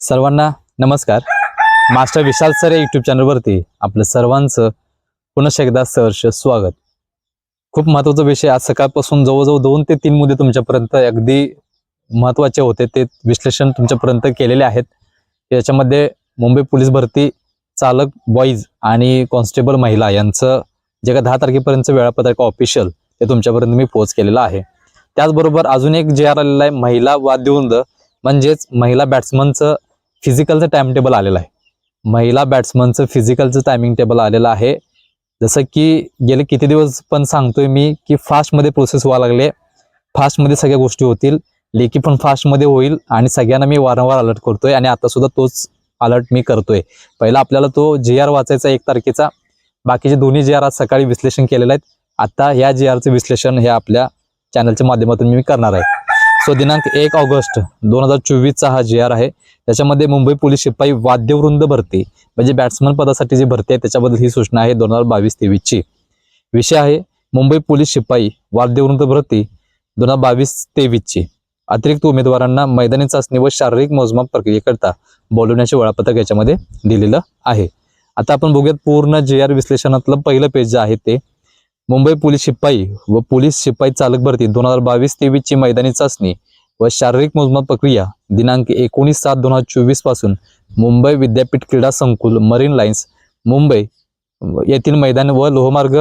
सर्वांना नमस्कार. Master Vishal sir या युट्यूब चॅनलवरती आपलं सर्वांचं पुन्हा एकदा सहर्ष स्वागत. खूप महत्त्वाचा विषय आज सकाळपासून जवळजवळ दोन ते तीन मुद्दे तुमच्यापर्यंत अगदी महत्त्वाचे होते. ते विश्लेषण तुमच्यापर्यंत केलेले आहेत. याच्यामध्ये मुंबई पोलीस भरती चालक बॉईज आणि कॉन्स्टेबल महिला यांचं जे का दहा तारखेपर्यंतचं वेळापत्रक ऑफिशियल ते तुमच्यापर्यंत मी पोच केलेलं आहे. त्याचबरोबर अजून एक जे आर आलेलं आहे महिला वाद्यवृंद म्हणजेच महिला बॅट्समनचं फिजिकलचं टाइम टेबल आलेलं आहे. महिला बॅट्समनचं फिजिकलचं टायमिंग टेबल आलेलं आहे. जसं की गेले किती दिवस पण सांगतोय मी की फास्टमध्ये प्रोसेस व्हावं लागले. फास्टमध्ये सगळ्या गोष्टी होतील. लेखी पण फास्टमध्ये होईल आणि सगळ्यांना मी वारंवार अलर्ट करतोय आणि आता सुद्धा तोच अलर्ट मी करतोय. पहिला आपल्याला तो जे आर वाचायचा एक तारखेचा. बाकीचे दोन्ही जे आर आज सकाळी विश्लेषण केलेलं आहेत. आता ह्या जे आरचं विश्लेषण हे आपल्या चॅनलच्या माध्यमातून मी करणार आहे. सो दिनांक एक ऑगस्ट दोन हजार चोवीसचा हा जे आर आहे त्याच्यामध्ये मुंबई पोलीस शिपाई वाद्यवृंद भरती म्हणजे बॅट्समन पदासाठी जी भरती आहे त्याच्याबद्दल ही सूचना आहे दोन हजार बावीस तेवीसची. विषय आहे मुंबई पोलीस शिपाई वाद्यवृंद भरती दोन हजार बावीस तेवीसची. अतिरिक्त उमेदवारांना मैदानी चाचणी व शारीरिक मोजमाप प्रक्रियेकरता बोलवण्याचे वेळापत्रक याच्यामध्ये दिलेलं आहे. आता आपण बघूयात पूर्ण जे आर विश्लेषणातलं पहिलं पेज जे आहे ते. मुंबई पोलीस शिपाई व पोलीस शिपाई चालक भरती दोन हजार बावीस तेवीसची मैदानी चाचणी व शारीरिक मोजमाप प्रक्रिया दिनांक एकोणीस सात दोन हजार चोवीसपासून मुंबई विद्यापीठ क्रीडा संकुल मरीन लाईन्स मुंबई येथील मैदान व लोहमार्ग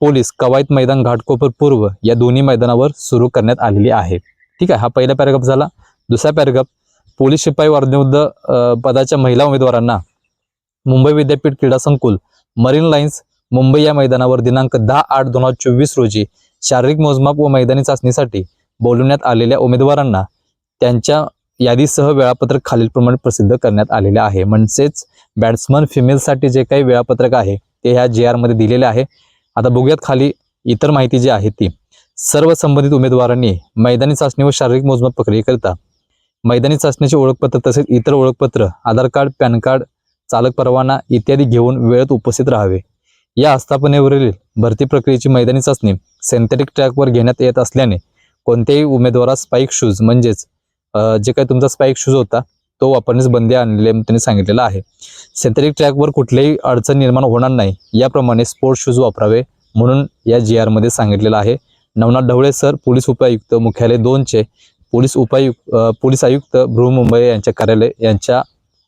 पोलीस कवायत मैदान घाटकोपर पूर्व या दोन्ही मैदानावर सुरू करण्यात आलेली आहे. ठीक आहे हा पहिला पॅरेग्राफ झाला. दुसरा पॅरेग्राफ पोलीस शिपाई वार्धवृद्ध पदाच्या महिला उमेदवारांना मुंबई विद्यापीठ क्रीडा संकुल मरीन लाईन्स मुंबई या मैदानावर दिनांक दहा आठ दोन हजार चोवीस रोजी शारीरिक मोजमाप व मैदानी चाचणीसाठी बोलवण्यात आलेल्या उमेदवारांना त्यांच्या यादीसह वेळापत्रक खालीलप्रमाणे प्रसिद्ध करण्यात आलेले आहे. म्हणजेच बॅट्समन फिमेलसाठी जे काही वेळापत्रक आहे ते ह्या जे मध्ये दिलेले आहे. आता बघूयात खाली इतर माहिती जी आहे ती. सर्व संबंधित उमेदवारांनी मैदानी चाचणी व शारीरिक मोजमाप प्रक्रियेकरिता मैदानी चाचणीचे ओळखपत्र तसेच इतर ओळखपत्र आधार कार्ड पॅन कार्ड चालक परवाना इत्यादी घेऊन वेळेत उपस्थित राहावे. या आस्थापनेवरील भरती प्रक्रियेची मैदानी चाचणी सिंथेटिक ट्रॅकवर घेण्यात येत असल्याने कोणत्याही उमेदवारास स्पाईक शूज म्हणजेच जे काही तुमचा स्पाईक शूज होता तो वापरण्यास बंदी आणले त्यांनी सांगितलेलं आहे. सिंथेटिक ट्रॅकवर कुठलीही अडचण निर्माण होणार नाही याप्रमाणे स्पोर्ट्स शूज वापरावे म्हणून या जी आरमध्ये सांगितलेलं आहे. नवनाथ ढवळे सर पोलीस उपायुक्त मुख्यालय दोनचे पोलीस उपायुक्त पोलीस आयुक्त बृहमुंबई यांच्या कार्यालय यांच्या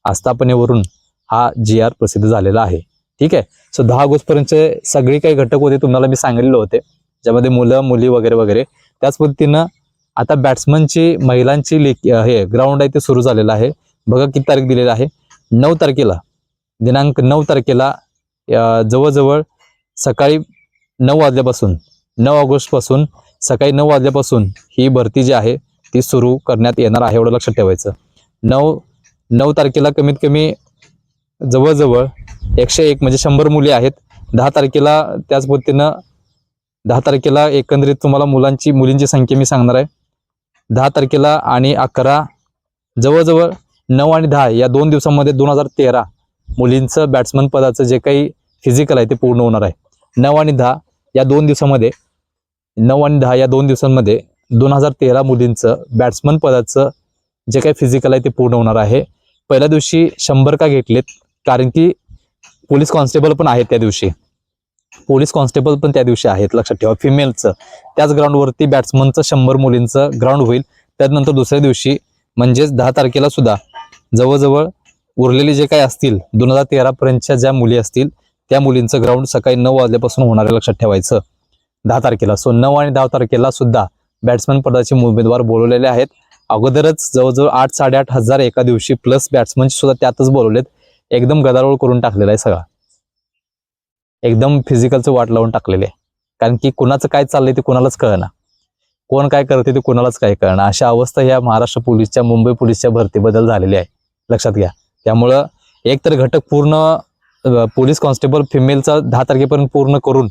आस्थापनेवरून हा जी आर प्रसिद्ध झालेला आहे. ठीक आहे? सो दहा ऑगस्टपर्यंतचे सगळे काही घटक होते तुम्हाला मी सांगितले होते. ज्यामध्ये मुलं मुली वगैरे वगैरे. त्याच पद्धतीनं आता बॅट्समनची महिलांची लेख हे ग्राउंड आहे ते सुरू झालेलं आहे. बघा किती तारीख दिलेली आहे. नऊ तारखेला दिनांक नऊ तारखेला जवळजवळ सकाळी नऊ वाजल्यापासून नऊ ऑगस्टपासून सकाळी नऊ वाजल्यापासून ही भरती जी आहे ती सुरू करण्यात येणार आहे एवढं लक्षात ठेवायचं. नऊ नऊ तारखेला कमीत कमी जवळजवळ एकशे एक म्हणजे शंभर मुली आहेत. दहा तारखेला त्याच पद्धतीनं दहा तारखेला एकंदरीत तुम्हाला मुलांची मुलींची संख्या मी सांगणार आहे. दहा तारखेला आणि अकरा जवळजवळ नऊ आणि दहा या दोन दिवसांमध्ये दोन हजार तेरा मुलींचं बॅट्समन पदाचं जे काही फिजिकल आहे ते पूर्ण होणार आहे. नऊ आणि दहा या दोन दिवसामध्ये नऊ आणि दहा या दोन दिवसांमध्ये दोन हजार तेरा मुलींचं बॅट्समन पदाचं जे काही फिजिकल आहे ते पूर्ण होणार आहे. पहिल्या दिवशी शंभर का घेतलेत कारण की पोलीस कॉन्स्टेबल पण आहेत त्या दिवशी. पोलीस कॉन्स्टेबल पण त्या दिवशी आहेत लक्षात ठेवा. फिमेलचं त्याच ग्राउंडवरती बॅट्समनचं शंभर मुलींचं ग्राउंड होईल. त्यानंतर दुसऱ्या दिवशी म्हणजेच दहा तारखेला सुद्धा जवळजवळ उरलेले जे काही असतील दोन हजार तेरा पर्यंतच्या ज्या मुली असतील त्या मुलींचं ग्राउंड सकाळी नऊ वाजल्यापासून होणार आहे लक्षात ठेवायचं. दहा तारखेला. सो नऊ आणि दहा तारखेला सुद्धा बॅट्समन पदाचे उमेदवार बोलवलेले आहेत. अगोदरच जवळजवळ आठ साडेआठ हजार एका दिवशी प्लस बॅट्समन सुद्धा त्यातच बोलवलेत. एकदम गदारोळ करून टाकलेला आहे सगळा. एकदम फिजिकलचं वाट लावून टाकलेले आहे. कारण की कुणाचं काय चाललंय ते कुणालाच कळना. कोण काय करते ते कुणालाच काय कळणार अशा अवस्था ह्या महाराष्ट्र पोलीसच्या मुंबई पोलीसच्या भरतीबद्दल झालेली आहे. लक्षात घ्या. त्यामुळं एक तर घटक पूर्ण पोलीस कॉन्स्टेबल फिमेलचा दहा तारखेपर्यंत पूर्ण करून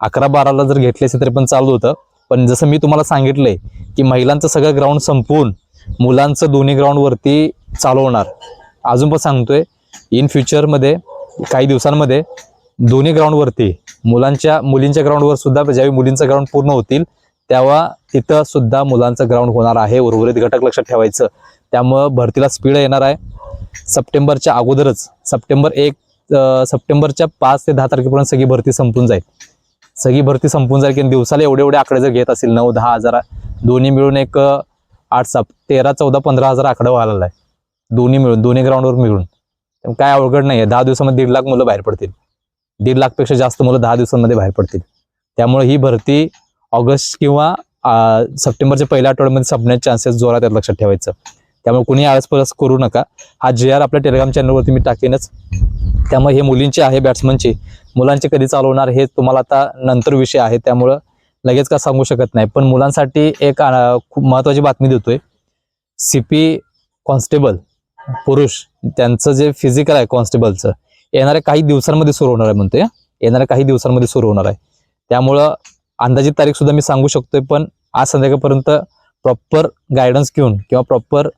अकरा बाराला जर घेतले असेल तरी पण चालू होतं. पण जसं मी तुम्हाला सांगितलंय की महिलांचं सगळं ग्राउंड संपवून मुलांचं दोन्ही ग्राउंडवरती चालू होणार अजून पण सांगतोय इन फ्युचरमध्ये काही दिवसांमध्ये दोन्ही ग्राउंडवरती मुलांच्या मुलींच्या ग्राउंडवर सुद्धा ज्यावेळी मुलींचं ग्राउंड पूर्ण होतील तेव्हा तिथं सुद्धा मुलांचं ग्राउंड होणार आहे. उर्वरित घटक लक्षात ठेवायचं. त्यामुळं भरतीला स्पीड येणार आहे. सप्टेंबरच्या अगोदरच सप्टेंबर एक सप्टेंबरच्या पाच ते दहा तारखेपर्यंत सगळी भरती संपून जाईल. सगळी भरती संपून जाईल की दिवसाला एवढे एवढे आकडे जर घेत असेल नऊ दहा हजार दोन्ही मिळून एक आठ सात तेरा चौदा पंधरा हजार आकडा व्हायला आहे दोन्ही मिळून दोन्ही ग्राउंडवर मिळून. काय अवघड नाही आहे दहा दिवसामध्ये दीड लाख मुलं बाहेर पडतील. दीड लाखपेक्षा जास्त मुलं दहा दिवसांमध्ये बाहेर पडतील. त्यामुळे ही भरती ऑगस्ट किंवा सप्टेंबरच्या पहिल्या आठवड्यामध्ये संपण्याचे चान्सेस जोरात आहेत लक्षात ठेवायचं. त्यामुळे कुणी आळसपरस करू नका. हा जे आर आपल्या टेलिग्राम चॅनलवरती मी टाकेनच. त्यामुळे हे मुलींचे आहे बॅट्समनचे मुलांचे कधी चालवणार हे तुम्हाला आता नंतर विषय आहे. त्यामुळं लगेच का सांगू शकत नाही. पण मुलांसाठी एक खूप महत्त्वाची बातमी देतोय. सी पी कॉन्स्टेबल पुरुष त्यांचं जे फिजिकल आहे कॉन्स्टेबलचं येणाऱ्या काही दिवसांमध्ये सुरू होणार आहे म्हणतोय येणाऱ्या काही दिवसांमध्ये सुरू होणार आहे. त्यामुळं अंदाजित तारीख सुद्धा मी सांगू शकतोय पण आज संध्याकाळपर्यंत प्रॉपर गायडन्स घेऊन किंवा प्रॉपर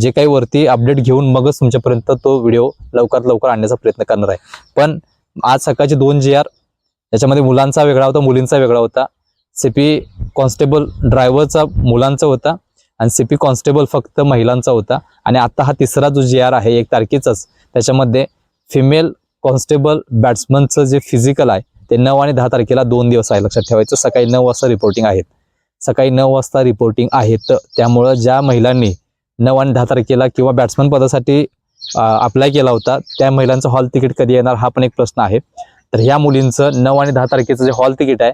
जे काही वरती अपडेट घेऊन मगच तुमच्यापर्यंत तो व्हिडिओ लवकरात लवकर आणण्याचा प्रयत्न करणार आहे. पण आज सकाळचे दोन जी आर त्याच्यामध्ये मुलांचा वेगळा होता मुलींचा वेगळा होता सीपी कॉन्स्टेबल ड्रायव्हरचा मुलांचा होता आणि सीपी कॉन्स्टेबल फक्त महिलांचा होता. आणि आता हा तिसरा जो जी आर आहे एक तारखेचाच त्याच्यामध्ये फिमेल कॉन्स्टेबल बॅट्समनचं जे फिजिकल आहे ते नऊ आणि दहा तारखेला दोन दिवस आहे लक्षात ठेवायचं. सकाळी नऊ वाजता रिपोर्टिंग आहेत सकाळी नऊ वाजता रिपोर्टिंग आहेत त्यामुळं ज्या महिलांनी नऊ आणि दहा तारखेला किंवा बॅट्समन पदासाठी अप्लाय केला होता त्या महिलांचं हॉल तिकीट कधी येणार हा पण एक प्रश्न आहे. तर ह्या मुलींचं नऊ आणि दहा तारखेचं जे हॉल तिकीट आहे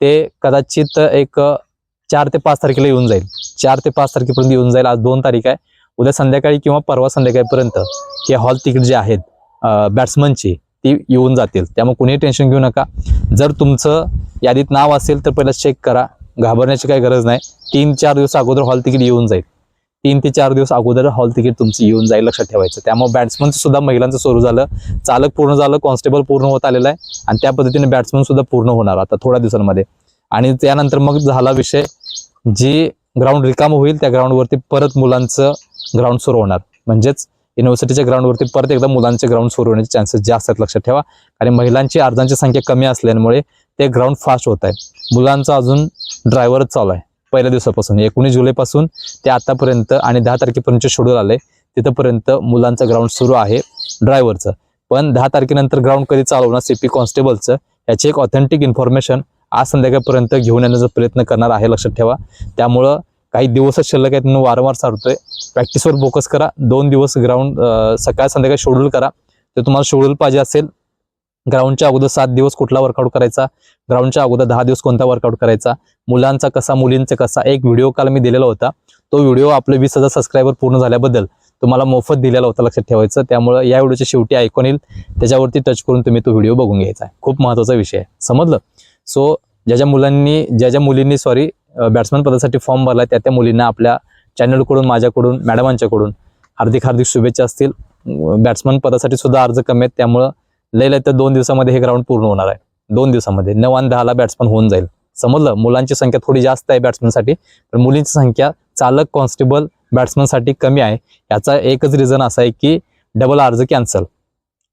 ते कदाचित एक चार ते पाच तारखेला येऊन जाईल. चार ते पाच तारखेपर्यंत येऊन जाईल. आज दोन तारीख आहे. उद्या संध्याकाळी किंवा परवा संध्याकाळपर्यंत हे हॉल तिकीट जे आहेत बॅट्समनची ती येऊन जातील. त्यामुळे कुणीही टेन्शन घेऊ नका. जर तुमचं यादीत नाव असेल तर पहिला चेक करा. घाबरण्याची काही गरज नाही. तीन चार दिवस अगोदर हॉल तिकीट येऊन जाईल. तीन ते चार दिवस अगोदर हॉल तिकीट तुमचं येऊन जाईल लक्षात ठेवायचं. त्यामुळे बॅट्समनचं सुद्धा महिलांचं सुरू झालं. चालक पूर्ण झालं. कॉन्स्टेबल पूर्ण होत आलेलं आहे. आणि त्या पद्धतीने बॅट्समन सुद्धा पूर्ण होणार. आता थोड्या दिवसांमध्ये. आणि त्यानंतर मग झाला विषय जी ग्राउंड रिकाम होईल त्या ग्राउंडवरती परत मुलांचं ग्राउंड सुरू होणार. म्हणजेच युनिव्हर्सिटीच्या ग्राउंडवरती परत एकदा मुलांचे ग्राउंड सुरू होण्याचे चान्सेस जास्त आहेत लक्षात ठेवा. आणि महिलांची अर्जांची संख्या कमी असल्यामुळे ते ग्राउंड फास्ट होत आहे मुलांचं अजून ड्रायव्हरच चालू आहे. पहिल्या दिवसापासून एकोणीस जुलैपासून ते आतापर्यंत आणि दहा तारखेपर्यंत शेड्यूल आले तिथंपर्यंत मुलांचं ग्राउंड सुरू आहे ड्रायव्हरचं पण दहा तारखेनंतर ग्राउंड कधी चालवणार सीपी कॉन्स्टेबलचं याची एक ऑथेंटिक इन्फॉर्मेशन आज संध्याकाळपर्यंत घेऊन येण्याचा प्रयत्न करणार आहे लक्षात ठेवा. त्यामुळं काही दिवसच शिल्लक आहेत म्हणून वारंवार सांगतोय प्रॅक्टिसवर फोकस करा. दोन दिवस ग्राउंड सकाळ संध्याकाळ शेड्यूल करा. तर तुम्हाला शेड्यूल पाहिजे असेल ग्राउंडच्या अगोदर सात दिवस कुठला वर्कआउट करायचा? ग्राउंडच्या अगोदर दहा दिवस कोणता वर्कआउट करायचा? मुलांचा कसा मुलींचा कसा? एक व्हिडिओ काल मी दिलेला होता. तो व्हिडिओ आपले वीस हजार सबस्क्रायबर पूर्ण झाल्याबद्दल तुम्हाला मोफत दिलेला होता लक्षात ठेवायचं. त्यामुळे या व्हिडिओच्या शेवटी ऐकून येईल. त्याच्यावरती टच करून तुम्ही तो व्हिडिओ बघून घ्यायचा आहे. खूप महत्त्वाचा विषय आहे. समजलं? सो ज्या ज्या मुलांनी ज्या ज्या मुलींनी सॉरी बॅट्समन पदासाठी फॉर्म भरला त्या त्या मुलींना आपल्या चॅनलकडून माझ्याकडून मॅडमांच्याकडून हार्दिक हार्दिक शुभेच्छा असतील. बॅट्समन पदासाठी सुद्धा अर्ज कमी आहेत. त्यामुळं लय लय तर दोन दिवसामध्ये हे ग्राउंड पूर्ण होणार आहे. दोन दिवसामध्ये. नऊ आणि दहाला बॅट्समन होऊन जाईल. समजलं? मुलांची संख्या थोडी जास्त आहे बॅट्समनसाठी पण मुलींची संख्या चालक कॉन्स्टेबल बॅट्समनसाठी कमी आहे. याचा एकच रिझन असा आहे की डबल अर्ज कॅन्सल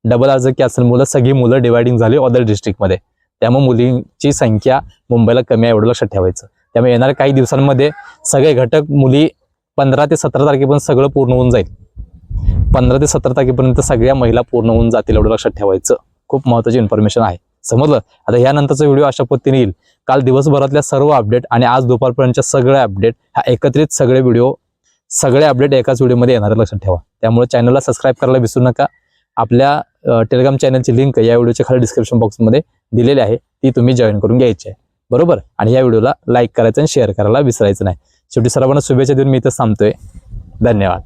डबल अर्ज कॅन्सल मुलं सगळी मुलं डिवायडिंग झाली ऑदर डिस्ट्रिक्टमध्ये त्यामुळे मुलींची संख्या मुंबईला कमी आहे एवढं लक्षात ठेवायचं. त्यामुळे येणाऱ्या काही दिवसांमध्ये सगळे घटक मुली पंधरा ते सतरा तारखेपर्यंत सगळं पूर्ण होऊन जाईल. पंधरा ते सतरा तारखेपर्यंत सगळ्या महिला पूर्ण होऊन जातील एवढं लक्षात ठेवायचं. खूप महत्त्वाची इन्फॉर्मेशन आहे. समजलं? आता यानंतरचा व्हिडिओ अशा पद्धतीने येईल. काल दिवसभरातल्या सर्व अपडेट आणि आज दुपारपर्यंतच्या सगळ्या अपडेट ह्या एकत्रित सगळे व्हिडिओ सगळे अपडेट एकाच व्हिडिओमध्ये येणार लक्षात ठेवा. त्यामुळे चॅनलला सबस्क्राईब करायला विसरू नका. आपल्या टेलिग्राम चॅनलची लिंक या व्हिडिओच्या खाली डिस्क्रिप्शन बॉक्समध्ये दिलेली आहे ती तुम्ही जॉईन करून घ्यायची आहे. बरोबर? आणि या व्हिडिओला लाईक करायचं आणि शेअर करायला विसरायचं नाही. शेवटी सर्वांना शुभेच्छा देऊन मी इथं थांबतोय. धन्यवाद.